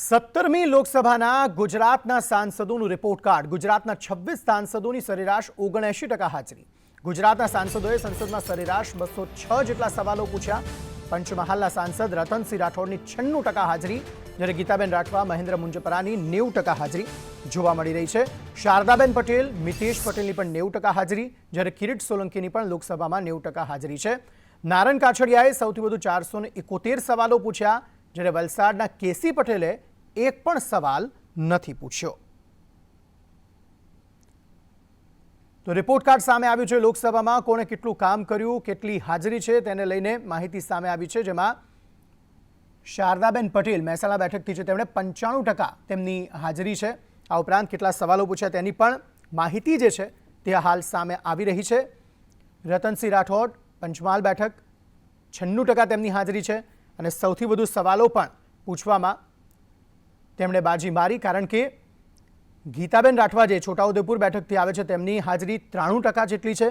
સત્તરમી લોકસભાના ગુજરાતના સાંસદોનું રિપોર્ટ કાર્ડ ગુજરાતના છવ્વીસ સાંસદોની સરેરાશ ઓગણએંશી ટકા હાજરી. ગુજરાતના સાંસદોએ સંસદમાં સરેરાશ બસો છ જેટલા સવાલો પૂછ્યા. પંચમહાલના સાંસદ રતનસિંહ રાઠોડની છન્નું ટકા હાજરી જ્યારે ગીતાબેન રાઠવા, મહેન્દ્ર મુંજપરાની નેવું ટકા હાજરી જોવા મળી રહી છે. શારદાબેન પટેલ, મિતેશ પટેલની પણ નેવું ટકા હાજરી જ્યારે કિરીટ સોલંકીની પણ લોકસભામાં નેવું ટકા હાજરી છે. નારણ કાછડિયાએ સૌથી વધુ ચારસો એકોતેર સવાલો પૂછ્યા જ્યારે વલસાડના કેસી પટેલે એક પણ સવાલ નથી પૂછ્યો. તો રિપોર્ટ કાર્ડ સામે આવ્યું છે લોકસભામાં. કોણે કેટલું કામ કર્યું, કેટલી હાજરી છે તેને લઈને માહિતી સામે આવી છે, જેમાં શારદાબેન પટેલ મહેસાણા બેઠકથી છે. તેમણે પંચાણું ટકા તેમની હાજરી છે. આ ઉપરાંત કેટલા સવાલો પૂછ્યા તેની પણ માહિતી જે છે તે હાલ સામે આવી રહી છે. રતનસિંહ રાઠોડ, પંચમહાલ બેઠક, છન્નું ટકા તેમની હાજરી છે. અને સૌથી વધુ સવાલો પણ પૂછવામાં તેમણે બાજી મારી કારણ કે ગીતાબેન રાઠવા જે છોટાઉદેપુર બેઠકથી આવે છે. તેમની હાજરી ત્રાણું ટકા જેટલી છે.